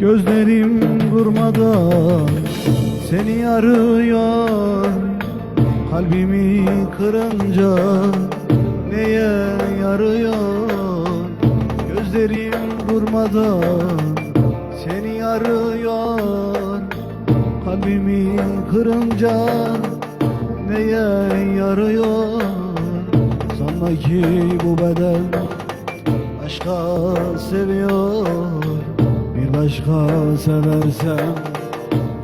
Gözlerim durmadan seni arıyor. Kalbimi kırınca neye yarıyor? Gözlerim durmadan seni arıyor. Kalbimi kırınca neye yarıyor? Sanma ki bu beden Başka seviyor Başka seversem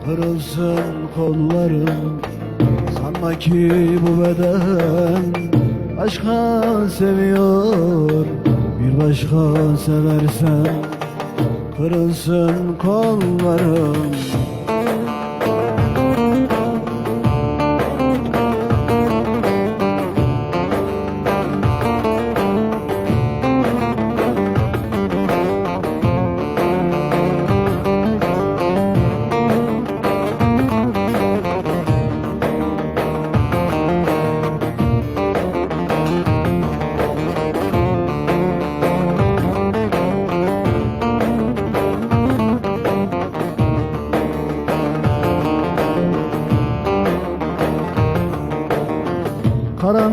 Kırılsın kollarım. Sanma ki bu beden Başka seviyor. Bir başka seversem Kırılsın kollarım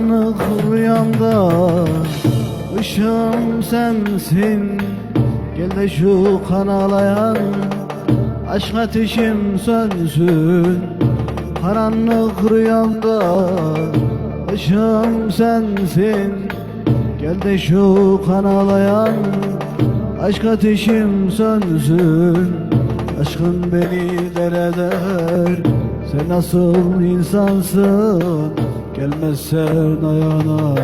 Karanlık rüyamda ışığım sensin. Gel de şu kan ağlayan aşk ateşim sönsün. Karanlık rüyamda ışığım sensin. Gel de şu kan ağlayan aşk ateşim sönsün. Aşkın beni dereder Sen nasıl insansın Gelmezsen ayağına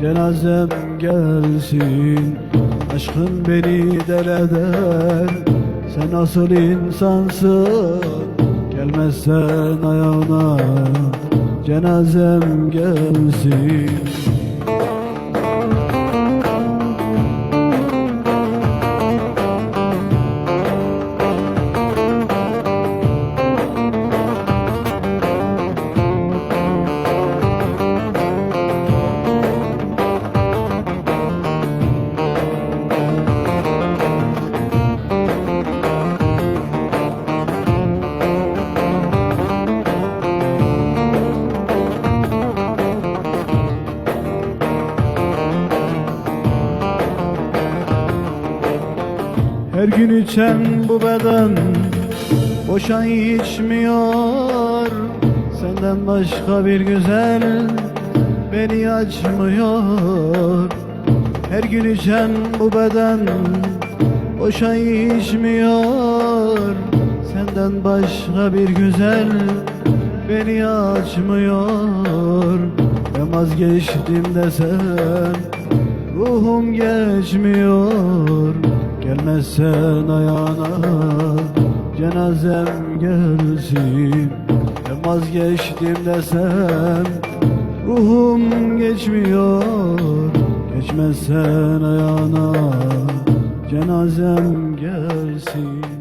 Cenazem gelsin. Aşkın beni dereder Sen nasıl insansın? Gelmezsen ayağına Cenazem gelsin Her gün içen bu beden boşa içmiyor. Senden başka bir güzel beni açmıyor. Her gün içen bu beden boşa içmiyor. Senden başka bir güzel beni açmıyor. Ben vazgeçtim desem ruhum geçmiyor Gelmezsen ayağına cenazem gelsin. Ben vazgeçtim desem ruhum geçmiyor. Geçmezsen ayağına cenazem gelsin